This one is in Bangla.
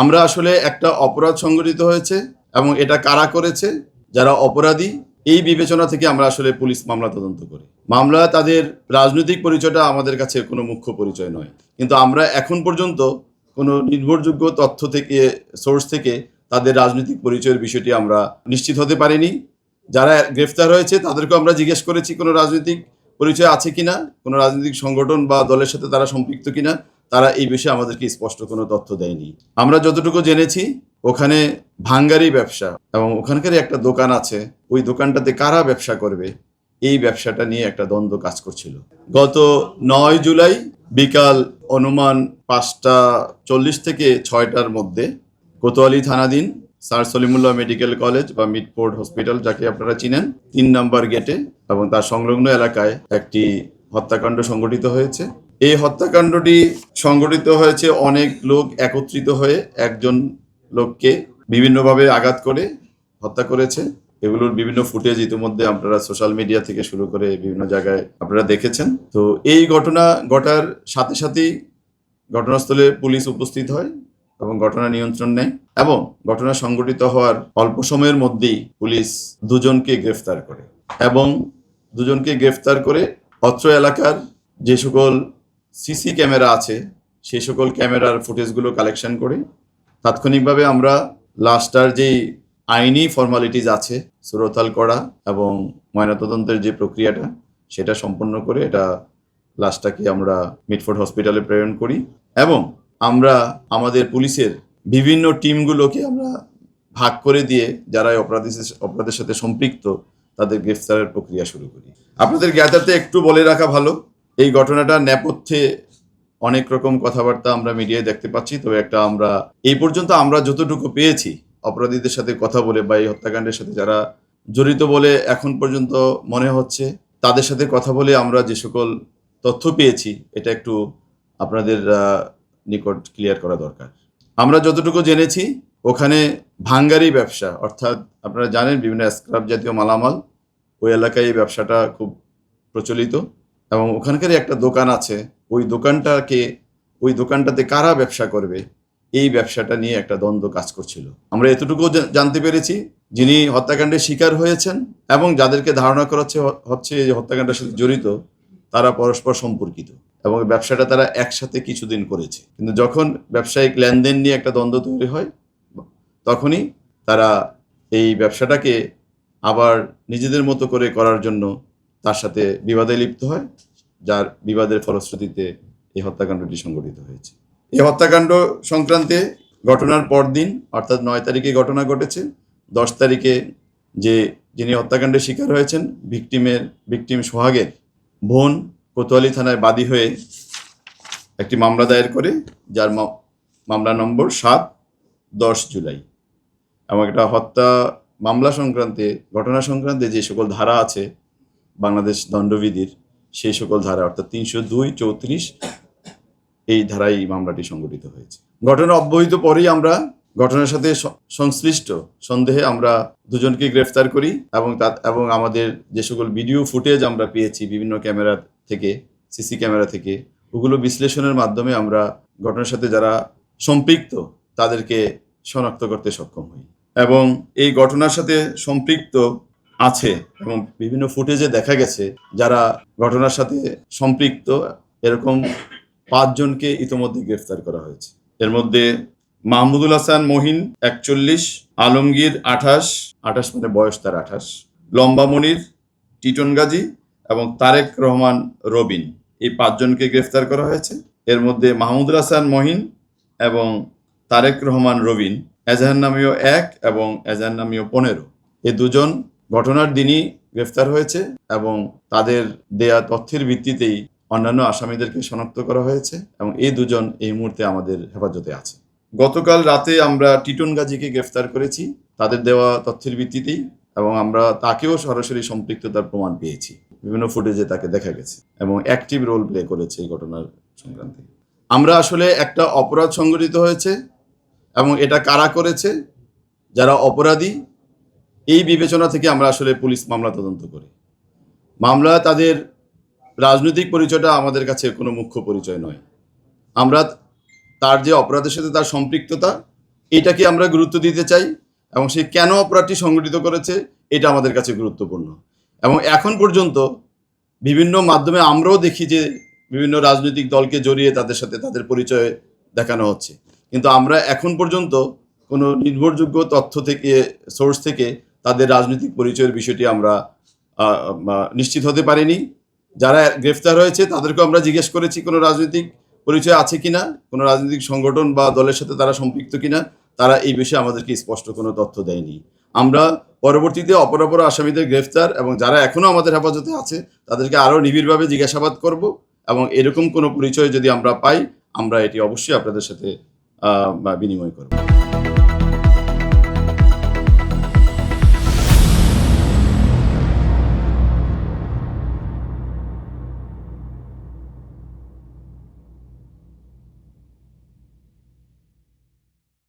আমরা আসলে একটা অপরাধ সংগঠিত হয়েছে এবং এটা কারা করেছে, যারা অপরাধী, এই বিবেচনা থেকে আমরা আসলে পুলিশ মামলা তদন্ত করি। মামলা তাদের রাজনৈতিক পরিচয়টা আমাদের কাছে কোনো মুখ্য পরিচয় নয়। কিন্তু আমরা এখন পর্যন্ত কোনো নির্ভরযোগ্য তথ্য থেকে সোর্স থেকে তাদের রাজনৈতিক পরিচয়ের বিষয়টি আমরা নিশ্চিত হতে পারিনি। যারা গ্রেফতার হয়েছে তাদেরকেও আমরা জিজ্ঞেস করেছি কোনো রাজনৈতিক পরিচয় আছে কিনা, কোনো রাজনৈতিক সংগঠন বা দলের সাথে তারা সম্পৃক্ত কিনা। তারা এই বিষয়ে আমাদেরকে স্পষ্ট কোনো তথ্য দেয়নি। আমরা যতটুকু জেনেছি, ওখানে ভাঙ্গারি ব্যবসা এবং ওখানকারই একটা দোকান আছে, ওই দোকানটাতে কারা ব্যবসা করবে? এই ব্যবসাটা নিয়ে একটা দ্বন্দ্ব কাজ করছিল। গত নয় জুলাই বিকাল অনুমান পাঁচটা চল্লিশ থেকে ছয়টার মধ্যে কোতোয়ালি থানাধীন স্যার সলিমুল্লাহ মেডিকেল কলেজ বা মিডপোর্ট হসপিটাল, যাকে আপনারা চিনেন, তিন নম্বর গেটে এবং তার সংলগ্ন এলাকায় একটি হত্যাকাণ্ড সংঘটিত হয়েছে। এই হত্যাকাণ্ডটি সংঘটিত হয়েছে অনেক লোক একত্রিত হয়ে একজন লোককে বিভিন্নভাবে আঘাত করে হত্যা করেছে। এগুলোর বিভিন্ন ফুটেজ ইতিমধ্যে আপনারা সোশ্যাল মিডিয়া থেকে শুরু করে বিভিন্ন জায়গায় আপনারা দেখেছেন। তো এই ঘটনা ঘটার সাথে সাথেই ঘটনাস্থলে পুলিশ উপস্থিত হয় এবং ঘটনা নিয়ন্ত্রণ নেয় এবং ঘটনা সংঘটিত হওয়ার অল্প সময়ের মধ্যেই পুলিশ দুজনকে গ্রেফতার করে এবং দুজনকে গ্রেফতার করে অত্র এলাকার যে সকল সিসি ক্যামেরা আছে, সেই সকল ক্যামেরার ফুটেজগুলো কালেকশন করে। তাৎক্ষণিকভাবে আমরা লাস্টার যেই আইনি ফর্মালিটিজ আছে, সুরতাল করা এবং ময়নাতদন্তের যে প্রক্রিয়াটা, সেটা সম্পন্ন করে এটা লাশটাকে আমরা মিটফোর্ড হসপিটালে প্রেরণ করি এবং আমরা আমাদের পুলিশের বিভিন্ন টিমগুলোকে আমরা ভাগ করে দিয়ে যারা অপরাধী অপরাধের সাথে সম্পৃক্ত, তাদের গ্রেফতারের প্রক্রিয়া শুরু করি। আপনাদের জ্ঞাতার্থে একটু বলে রাখা ভালো। এই ঘটনাটা নেপথ্যে অনেক রকম কথাবার্তা আমরা মিডিয়ায় দেখতে পাচ্ছি, তবে একটা আমরা, এই পর্যন্ত আমরা যতটুকু পেয়েছি অপরাধীদের সাথে কথা বলে বা এই হত্যাকাণ্ডের সাথে যারা জড়িত বলে এখন পর্যন্ত মনে হচ্ছে, তাদের সাথে কথা বলে আমরা যে সকল তথ্য পেয়েছি, এটা একটু আপনাদের নিকট ক্লিয়ার করা দরকার। আমরা যতটুকু জেনেছি, ওখানে ভাঙ্গারি ব্যবসা, অর্থাৎ আপনারা জানেন বিভিন্ন স্ক্রাব জাতীয় মালামাল, ওই এলাকায় এই ব্যবসাটা খুব প্রচলিত। এবং ওখানকারই একটা দোকান আছে। ওই দোকানটাকে, ওই দোকানটাতে কারা ব্যবসা করবে? এই ব্যবসাটা নিয়ে একটা দ্বন্দ্ব কাজ করছিল। আমরা এতটুকু জানতে পেরেছি যিনি হত্যাকাণ্ডের শিকার হয়েছেন এবং যাদেরকে ধারণা করা হচ্ছে এই হত্যাকাণ্ডের সাথে জড়িত, তারা পরস্পর সম্পর্কিত এবং ব্যবসাটা তারা একসাথে কিছুদিন করেছে। কিন্তু যখন ব্যবসায়িক লেনদেন নিয়ে একটা দ্বন্দ্ব তৈরি হয়, তখনই তারা এই ব্যবসাটাকে আবার নিজেদের মতো করে করার জন্য তার সাথে বিবাদে লিপ্ত হয়, যার বিবাদের ফলশ্রুতিতে এই হত্যাকাণ্ডটি সংঘটিত হয়েছে। এই হত্যাকাণ্ড সংক্রান্তে ঘটনার পরদিন, অর্থাৎ নয় তারিখে ঘটনা ঘটেছে। দশ তারিখে যে যিনি হত্যাকাণ্ডের শিকার হয়েছেন, ভিকটিমের, ভিকটিম সোহাগের বোন কোতোয়ালি থানায় বাদী হয়ে একটি মামলা দায়ের করে, যার মামলা নম্বর সাত, দশ জুলাই। এবং একটা হত্যা মামলা সংক্রান্তে, ঘটনা সংক্রান্তে যে সকল ধারা আছে বাংলাদেশ দণ্ডবিধির সেই সকল ধারা, অর্থাৎ তিনশো দুই চৌত্রিশ, এই ধারায় এই মামলাটি সংঘটিত হয়েছে। ঘটনা অব্যহিত পরেই আমরা ঘটনার সাথে সংশ্লিষ্ট সন্দেহে আমরা দুজনকে গ্রেফতার করি এবং তা এবং আমাদের যে সকল ভিডিও ফুটেজ আমরা পেয়েছি, বিভিন্ন ক্যামেরা থেকে, সিসি ক্যামেরা থেকে, ওগুলো বিশ্লেষণের মাধ্যমে আমরা ঘটনার সাথে যারা সম্পৃক্ত তাদেরকে শনাক্ত করতে সক্ষম হই। এবং এই ঘটনার সাথে সম্পৃক্ত আছে এবং বিভিন্ন ফুটেজে দেখা গেছে যারা ঘটনার সাথে সম্পৃক্ত, এরকম পাঁচজনকে ইতোমধ্যে গ্রেফতার করা হয়েছে। এর মধ্যে মাহমুদুল হাসান মহিন একচল্লিশ, আলমগীর আঠাশ আঠাশ মানে বয়স তার আঠাশ, লম্বা মনির, টিটন গাজী এবং তারেক রহমান রবিন এই পাঁচজনকে গ্রেফতার করা হয়েছে। এর মধ্যে মাহমুদুল হাসান মহিন এবং তারেক রহমান রবিন, এজাহার নামীয় এক এবং এজাহার নামীয় পনেরো। এই দুজন ঘটনার দিনই গ্রেফতার হয়েছে এবং তাদের দেয়া তথ্যের ভিত্তিতেই অন্যান্য আসামিদেরকে শনাক্ত করা হয়েছে এবং এই দুজন এই মুহূর্তে আমাদের হেফাজতে আছে। গতকাল রাতে আমরা টিটন গাজীকে গ্রেফতার করেছি, তাদের দেওয়া তথ্যের ভিত্তিতেই এবং আমরা তাকেও সরাসরি সম্পৃক্ততার প্রমাণ পেয়েছি। বিভিন্ন ফুটেজে তাকে দেখা গেছে এবং অ্যাক্টিভ রোল প্লে করেছে এই ঘটনার সংক্রান্তে। আমরা আসলে একটা অপরাধ সংঘটিত হয়েছে এবং এটা কারা করেছে? যারা অপরাধী এই বিবেচনা থেকে আমরা আসলে পুলিশ মামলা তদন্ত করি। মামলা তাদের রাজনৈতিক পরিচয়টা আমাদের কাছে কোনো মুখ্য পরিচয় নয়। আমরা তার যে অপরাধের সাথে তার সম্পৃক্ততা, এটাকে আমরা গুরুত্ব দিতে চাই এবং সে কেন অপরাধটি সংগঠিত করেছে, এটা আমাদের কাছে গুরুত্বপূর্ণ। এবং এখন পর্যন্ত বিভিন্ন মাধ্যমে আমরাও দেখি যে বিভিন্ন রাজনৈতিক দলকে জড়িয়ে তাদের সাথে তাদের পরিচয় দেখানো হচ্ছে। কিন্তু আমরা এখন পর্যন্ত কোনো নির্ভরযোগ্য তথ্য থেকে সোর্স থেকে তাদের রাজনৈতিক পরিচয়ের বিষয়টি আমরা নিশ্চিত হতে পারিনি। যারা গ্রেফতার হয়েছে, তাদেরকেও আমরা জিজ্ঞেস করেছি কোনো রাজনৈতিক পরিচয় আছে কিনা, কোনো রাজনৈতিক সংগঠন বা দলের সাথে তারা সম্পৃক্ত কিনা, তারা এই বিষয়ে আমাদেরকে স্পষ্ট কোনো তথ্য দেয়নি। আমরা পরবর্তীতে অপরাপর আসামিদের গ্রেফতার এবং যারা এখনও আমাদের হেফাজতে আছে, তাদেরকে আরও নিবিড়ভাবে জিজ্ঞাসাবাদ করব এবং এরকম কোনো পরিচয় যদি আমরা পাই, আমরা এটি অবশ্যই আপনাদের সাথে বিনিময় করব।